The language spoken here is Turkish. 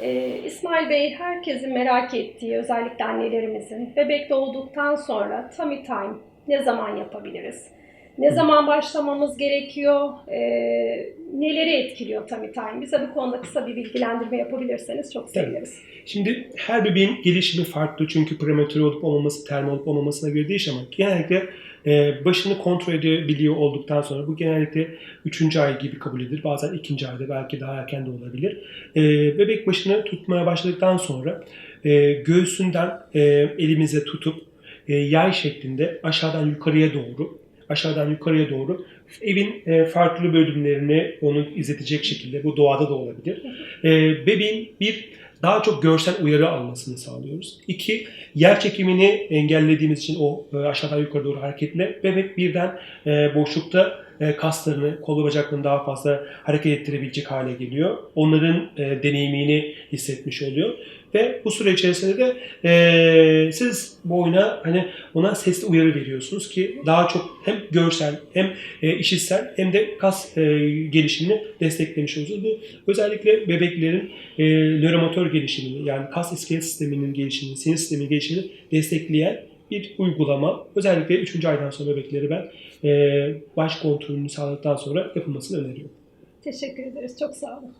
Ee, İsmail Bey herkesin merak ettiği özellikle annelerimizin bebek doğduktan sonra tummy time ne zaman yapabiliriz? Ne zaman başlamamız gerekiyor? Ee, neleri etkiliyor tummy time? Bize bu konuda kısa bir bilgilendirme yapabilirseniz çok seviniriz. Şimdi her bebeğin gelişimi farklı çünkü prematüre olup olmaması, termal olup olmamasına göre değişir ama genellikle e, başını kontrol edebiliyor olduktan sonra bu genellikle 3. ay gibi kabul edilir. Bazen 2. ayda belki daha erken de olabilir. E, bebek başını tutmaya başladıktan sonra e, göğsünden e, elimize tutup e, yay şeklinde aşağıdan yukarıya doğru aşağıdan yukarıya doğru evin e, farklı bölümlerini onu izletecek şekilde bu doğada da olabilir. E, bebeğin bir daha çok görsel uyarı almasını sağlıyoruz. İki, yer çekimini engellediğimiz için o e, aşağıdan yukarı doğru hareketle bebek birden e, boşlukta e, kaslarını, kol ve bacaklarını daha fazla hareket ettirebilecek hale geliyor. Onların e, deneyimini hissetmiş oluyor. Ve bu süre içerisinde de e, siz bu oyuna hani ona sesli uyarı veriyorsunuz ki daha çok hem görsel hem e, işitsel hem de kas e, gelişimini desteklemiş oluyorsunuz. Bu özellikle bebeklerin e, nöromotor gelişimini yani kas iskelet sisteminin gelişimini, sinir sisteminin gelişimini destekleyen bir uygulama. Özellikle 3. aydan sonra bebekleri ben e, baş kontrolünü sağladıktan sonra yapılmasını öneriyorum. Teşekkür ederiz. Çok sağ olun.